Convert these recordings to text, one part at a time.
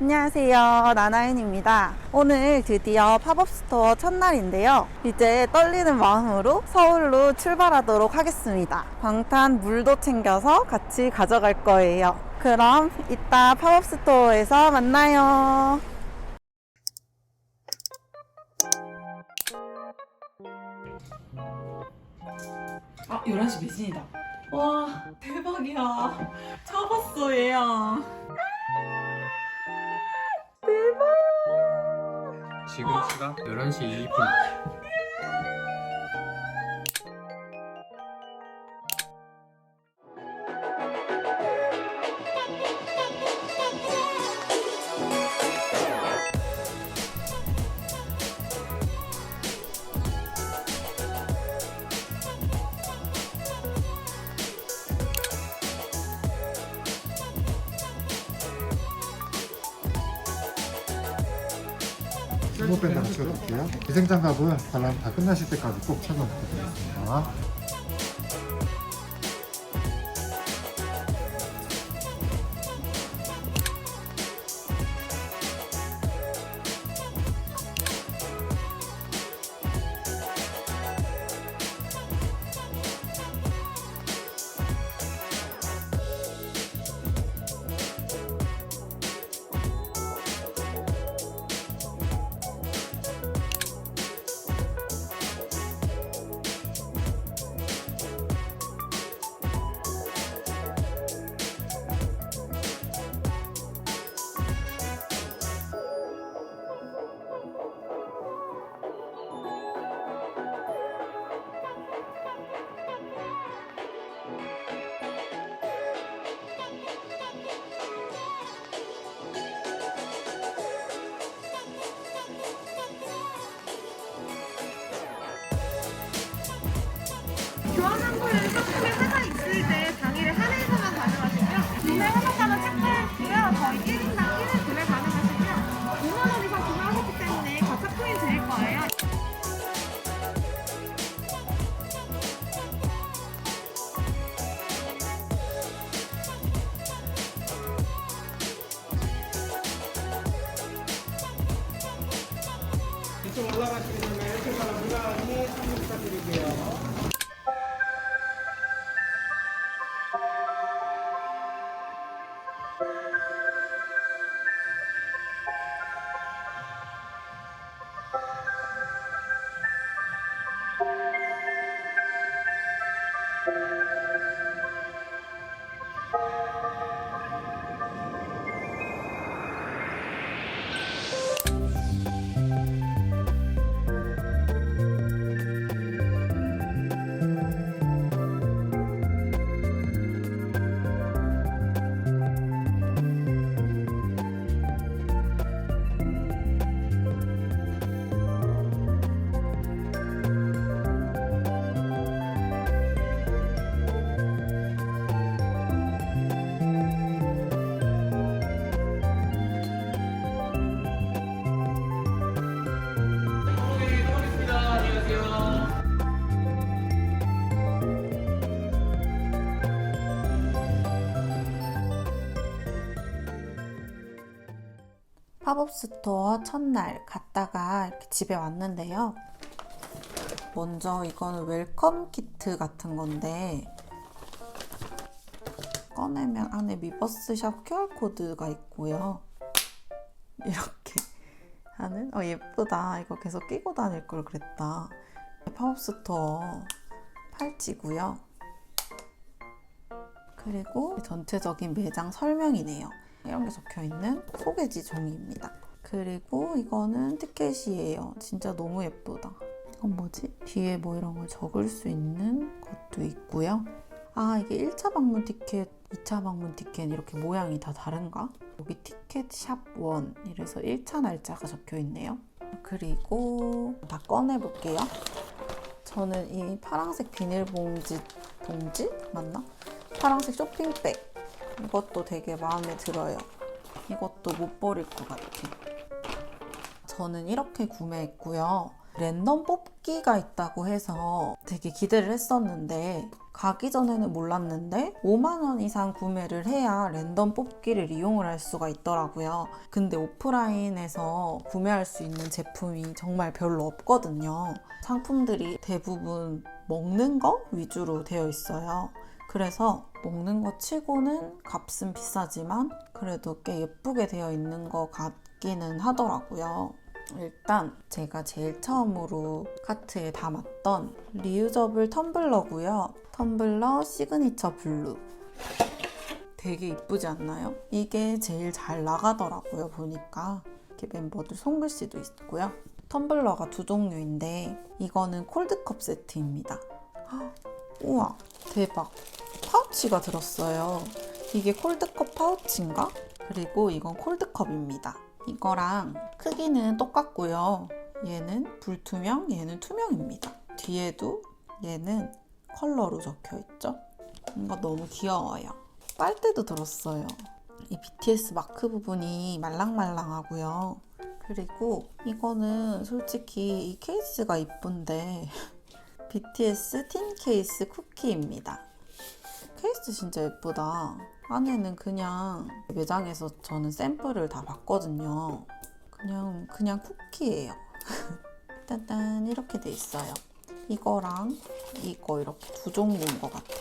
안녕하세요. 나나윤입니다. 오늘 드디어 팝업 스토어 첫날인데요. 이제 떨리는 마음으로 서울로 출발하도록 하겠습니다. 방탄 물도 챙겨서 같이 가져갈 거예요. 그럼 이따 팝업 스토어에서 만나요. 아, 11시 매진이다. 와, 대박이야. 잡았어, 얘야. 지금 시각 11시 2분. 주먹밴드 하나 찍어드릴게요. 기생장갑은 관람 다 끝나실 때까지 꼭 착용 부탁드리겠습니다. 교환한 거에 조금의 차가 있을 때 당일에 한해서만 가능하시고요. 구매 허가가는 체크해주고요. 저희 1인당 1회 구매 가능하시고요. 5만 원 이상 구매하셨기 때문에 가차 코인 드릴 거예요. 팝업 스토어 첫날 갔다가 이렇게 집에 왔는데요. 먼저 이거는 웰컴 키트 같은 건데 꺼내면 안에 미버스샵 QR코드가 있고요. 이렇게 하는 어 예쁘다. 이거 계속 끼고 다닐 걸 그랬다. 팝업 스토어 팔찌고요. 그리고 전체적인 매장 설명이네요. 이런 게 적혀 있는 소개지 종이입니다. 그리고 이거는 티켓이에요. 진짜 너무 예쁘다. 이건 뭐지? 뒤에 뭐 이런 걸 적을 수 있는 것도 있고요. 아, 이게 1차 방문 티켓, 2차 방문 티켓 이렇게 모양이 다 다른가? 여기 티켓 샵 1. 이래서 1차 날짜가 적혀 있네요. 그리고 다 꺼내 볼게요. 저는 이 파란색 비닐봉지 봉지 맞나? 파란색 쇼핑백 이것도 되게 마음에 들어요. 이것도 못 버릴 것 같아. 저는 이렇게 구매했고요. 랜덤 뽑기가 있다고 해서 되게 기대를 했었는데 가기 전에는 몰랐는데 5만원 이상 구매를 해야 랜덤 뽑기를 이용을 할 수가 있더라고요. 근데 오프라인에서 구매할 수 있는 제품이 정말 별로 없거든요. 상품들이 대부분 먹는 거 위주로 되어 있어요. 그래서 먹는 거 치고는 값은 비싸지만 그래도 꽤 예쁘게 되어 있는 것 같기는 하더라고요. 일단 제가 제일 처음으로 카트에 담았던 리유저블 텀블러고요. 텀블러 시그니처 블루. 되게 이쁘지 않나요? 이게 제일 잘 나가더라고요, 보니까. 이렇게 멤버들 손글씨도 있고요. 텀블러가 두 종류인데 이거는 콜드컵 세트입니다. 헉, 우와, 대박. 파우치가 들었어요. 이게 콜드컵 파우치인가? 그리고 이건 콜드컵입니다. 이거랑 크기는 똑같고요. 얘는 불투명, 얘는 투명입니다. 뒤에도 얘는 컬러로 적혀 있죠. 뭔가 너무 귀여워요. 빨대도 들었어요. 이 BTS 마크 부분이 말랑말랑하고요. 그리고 이거는 솔직히 이 케이스가 이쁜데 BTS 틴 케이스 쿠키입니다. 케이스 진짜 예쁘다. 안에는 그냥 매장에서 저는 샘플을 다 봤거든요. 그냥 그냥 쿠키예요. 딴딴 이렇게 돼 있어요. 이거랑 이거 이렇게 두 종류인 것 같아요.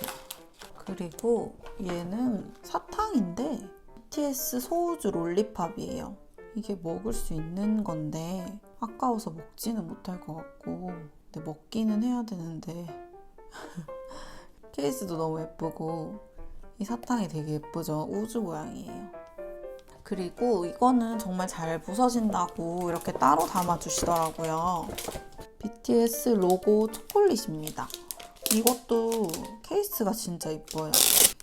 그리고 얘는 사탕인데 BTS 소우주 롤리팝이에요. 이게 먹을 수 있는 건데 아까워서 먹지는 못할 것 같고 근데 먹기는 해야 되는데 케이스도 너무 예쁘고 이 사탕이 되게 예쁘죠? 우주 모양이에요. 그리고 이거는 정말 잘 부서진다고 이렇게 따로 담아주시더라고요. BTS 로고 초콜릿입니다. 이것도 케이스가 진짜 이뻐요.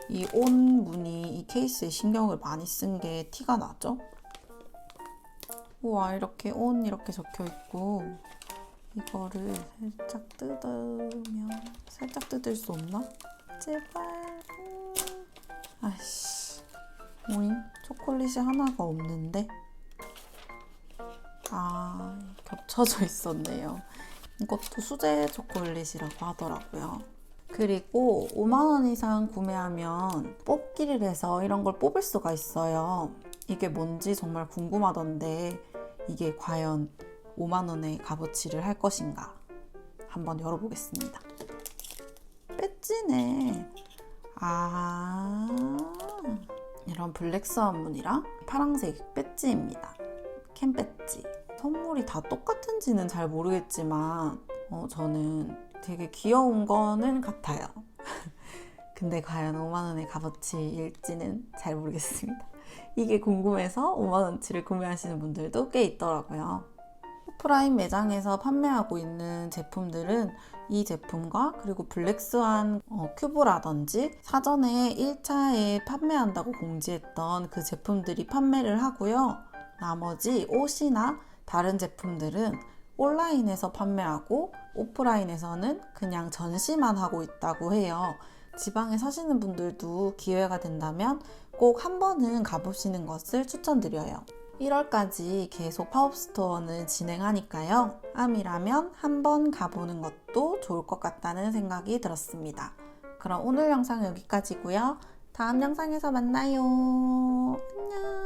이 온 무늬 이 케이스에 신경을 많이 쓴 게 티가 나죠? 우와 이렇게 온 이렇게 적혀 있고 이거를 살짝 뜯으면 살짝 뜯을 수 없나? 제발. 음. 아이씨. 오잉? 초콜릿이 하나가 없는데? 아 겹쳐져 있었네요. 이것도 수제 초콜릿이라고 하더라고요. 그리고 5만원 이상 구매하면 뽑기를 해서 이런 걸 뽑을 수가 있어요. 이게 뭔지 정말 궁금하던데 이게 과연 5만 원의 값어치를 할 것인가? 한번 열어보겠습니다. 배지네. 아 이런 블랙스완 무늬랑 파란색 배지입니다. 캔 배지. 선물이 다 똑같은지는 잘 모르겠지만 어, 저는 되게 귀여운 거는 같아요. 근데 과연 5만원의 값어치일지는 잘 모르겠습니다. 이게 궁금해서 5만원치를 구매하시는 분들도 꽤 있더라고요 오프라인 매장에서 판매하고 있는 제품들은 이 제품과 그리고 블랙스완 어, 큐브라든지 사전에 1차에 판매한다고 공지했던 그 제품들이 판매를 하고요. 나머지 옷이나 다른 제품들은 온라인에서 판매하고 오프라인에서는 그냥 전시만 하고 있다고 해요. 지방에 사시는 분들도 기회가 된다면 꼭 한 번은 가보시는 것을 추천드려요. 1월까지 계속 팝업스토어는 진행하니까요. 암이라면 한번 가보는 것도 좋을 것 같다는 생각이 들었습니다. 그럼 오늘 영상은 여기까지고요. 다음 영상에서 만나요. 안녕.